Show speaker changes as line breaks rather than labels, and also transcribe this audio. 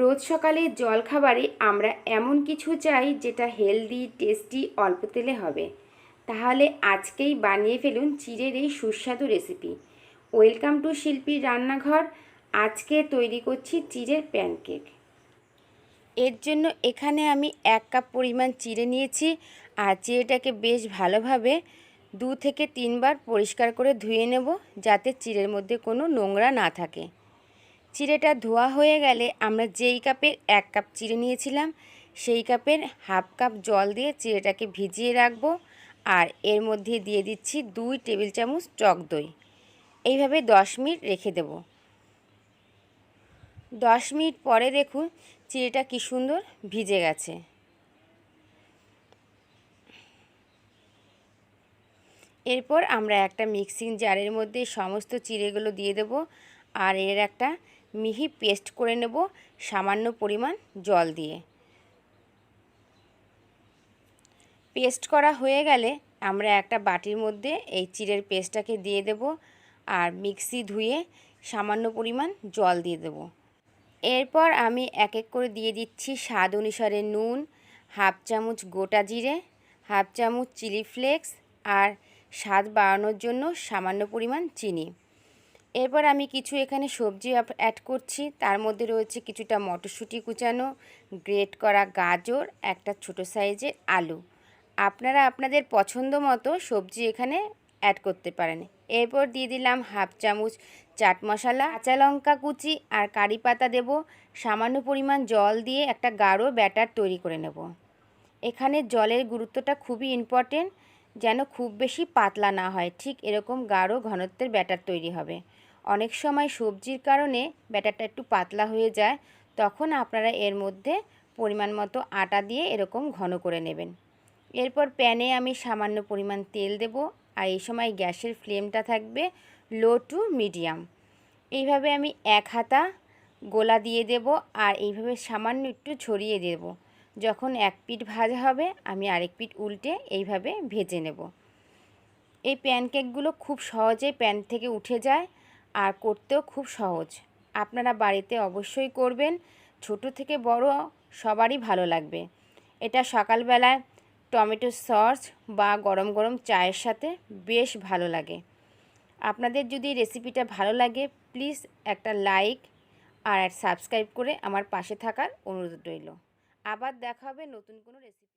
রোজ সকালে জলখাবারে আমরা এমন কিছু চাই যেটা হেলদি, টেস্টি, অল্প তেলে হবে। তাহলে আজকেই বানিয়ে ফেলুন চিড়ের এই সুস্বাদু রেসিপি। ওয়েলকাম টু শিল্পীর রান্নাঘর। আজকে তৈরি করছি চিড়ের প্যানকেক। এর জন্য এখানে আমি এক কাপ পরিমাণ চিড়ে নিয়েছি আর চিড়েটাকে বেশ ভালোভাবে দু থেকে তিনবার পরিষ্কার করে ধুয়ে নেব যাতে চিড়ের মধ্যে কোনো নোংরা না থাকে। চিড়েটা ধোয়া হয়ে গেলে আমরা যেই কাপের এক কাপ চিড়ে নিয়েছিলাম, সেই কাপের হাফ কাপ জল দিয়ে চিড়েটাকে ভিজিয়ে রাখব আর এর মধ্যে দিয়ে দিচ্ছি দুই টেবিল চামচ টক দই। এইভাবে দশ মিনিট রেখে দেব। দশ মিনিট পরে দেখুন চিড়েটা কী সুন্দর ভিজে গেছে। এরপর আমরা একটা মিক্সিং জারের মধ্যে সমস্ত চিড়েগুলো দিয়ে দেব আর এর একটা মিহি পেস্ট করে নেব সামান্য পরিমাণ জল দিয়ে। পেস্ট করা হয়ে গেলে আমরা একটা বাটির মধ্যে এই চিড়ের পেস্টটাকে দিয়ে দেব আর মিক্সি ধুয়ে সামান্য পরিমাণ জল দিয়ে দেব। এরপর আমি এক এক করে দিয়ে দিচ্ছি স্বাদ অনুসারে নুন, হাফ চামচ গোটা জিরে, হাফ চামচ চিলি ফ্লেক্স আর স্বাদ বাড়ানোর জন্য সামান্য পরিমাণ চিনি। এরপর আমি কিছু এখানে সবজি অ্যাড করছি। তার মধ্যে রয়েছে কিছুটা মটরশুঁটি কুচানো গ্রেট করা গাজর, একটা ছোট সাইজের আলু। আপনারা আপনাদের পছন্দ মতো সবজি এখানে অ্যাড করতে পারেন। এরপর দিয়ে দিলাম হাফ চামচ চাট মশলা, কাঁচা লঙ্কা কুচি আর কারি পাতা দেব। সামান্য পরিমাণ জল দিয়ে একটা গাঢ় ব্যাটার তৈরি করে নেব। এখানে জলের গুরুত্বটা খুবই ইম্পর্টেন্ট যেন খুব বেশি পাতলা না হয়। ঠিক এরকম গাঢ় ঘনত্বের ব্যাটার তৈরি হবে। অনেক সময় সবজির কারণে ব্যাটারটা একটু পাতলা হয়ে যায়, তখন আপনারা এর মধ্যে পরিমাণ মতো আটা দিয়ে এরকম ঘন করে নেবেন। এরপর প্যানে আমি সামান্য পরিমাণ তেল দেব আর এই সময় গ্যাসের ফ্লেমটা থাকবে লো টু মিডিয়াম। এইভাবে আমি এক হাতা গোলা দিয়ে দেব আর এইভাবে সামান্য একটু ছড়িয়ে দেব। যখন এক পিঠ ভাজা হবে, আমি আরেক পিঠ উল্টে এইভাবে ভেজে নেব। এই প্যানকেকগুলো খুব সহজে প্যান থেকে উঠে যায় আর করতেও খুব সহজ। আপনারা বাড়িতে অবশ্যই করবেন, ছোট থেকে বড় সবারই ভালো লাগবে। এটা সকালবেলায় টমেটো সস বা গরম গরম চায়ের সাথে বেশ ভালো লাগে। আপনাদের যদি রেসিপিটা ভালো লাগে, প্লিজ একটা লাইক আর সাবস্ক্রাইব করে আমার পাশে থাকার অনুরোধ রইল। আবার দেখা হবে নতুন কোনো রেসিপি